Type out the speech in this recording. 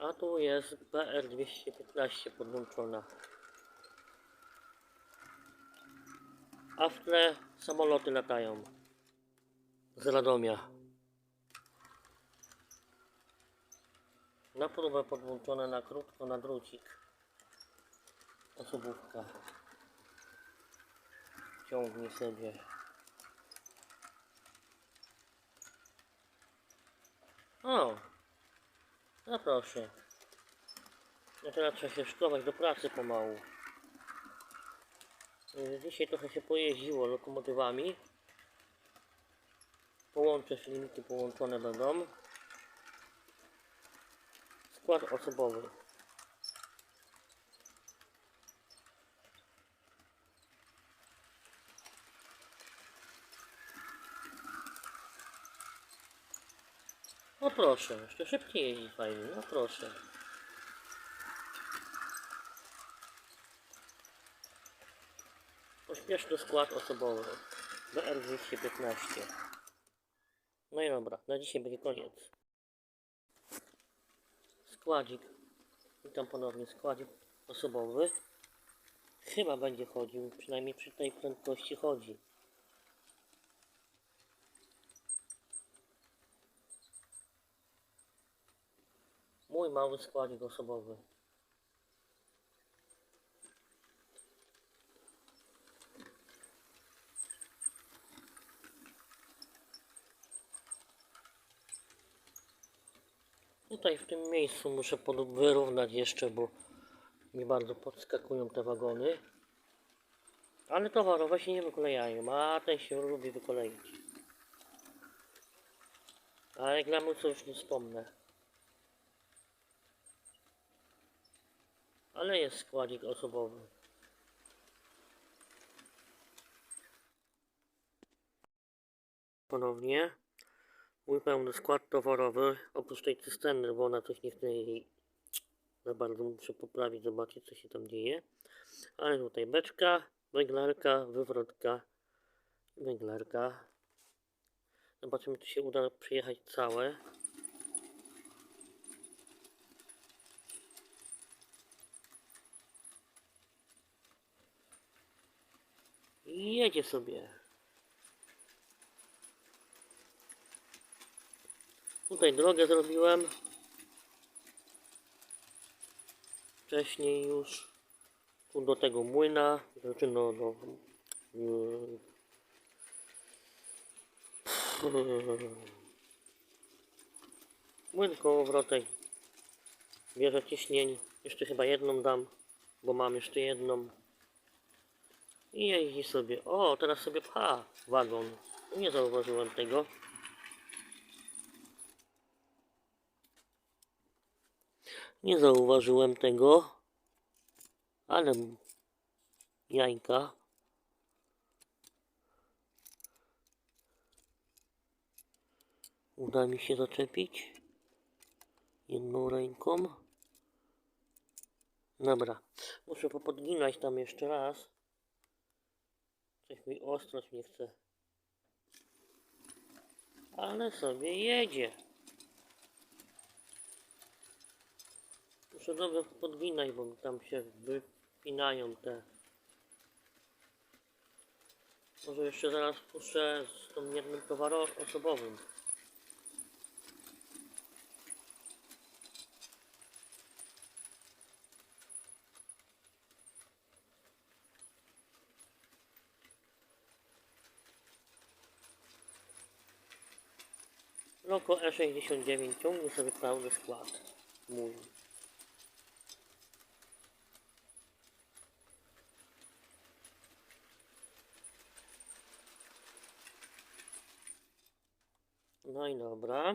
A tu jest BR215 podłączona. A w tle samoloty latają. Z Radomia. Na próbę podłączone na krótko na drucik. Osobówka. Ciągnie sobie. O! No proszę. No teraz trzeba się szkować do pracy pomału. Yy, Dzisiaj trochę się pojeździło lokomotywami. Połączę filmiki połączone będą. Skład osobowy. No proszę, jeszcze szybciej jeździ fajnie, no proszę. Pośpieszny skład osobowy. BR215. No i dobra, na dzisiaj będzie koniec. Składzik. Witam ponownie, składzik osobowy. Chyba będzie chodził, przynajmniej przy tej prędkości chodzi. Mały składzik osobowy. Tutaj w tym miejscu muszę wyrównać jeszcze, bo nie bardzo podskakują te wagony. Ale towarowe się nie wyklejają, a ten się lubi wykoleić. A reklamy co już nie wspomnę. Ale jest składzik osobowy. Ponownie. Mój pełny skład towarowy, oprócz tej cysterny, bo ona coś nie chce za bardzo muszę poprawić, zobaczyć co się tam dzieje. Ale tutaj beczka, węglarka, wywrotka, węglarka. Zobaczymy, czy się uda przejechać całe. Jedzie sobie. Tutaj drogę zrobiłem. Wcześniej już. Tu do tego młyna. Znaczy no do... Młyn kołowrotek. Bierze ciśnień. Jeszcze chyba jedną dam, bo mam jeszcze jedną. I jeździ sobie. O, teraz sobie pcha wagon. Nie zauważyłem tego. Nie zauważyłem tego. Ale jajka. Uda mi się zaczepić jedną ręką. Dobra, muszę popodginać tam jeszcze raz. Coś mi ostrość nie chce. Ale sobie jedzie. Muszę dobrze podginać, bo tam się wypinają te. Może jeszcze zaraz puszczę z tą jednym towarem osobowym. Loko E69 ciągnie sobie pełny skład. Mój. No i dobra.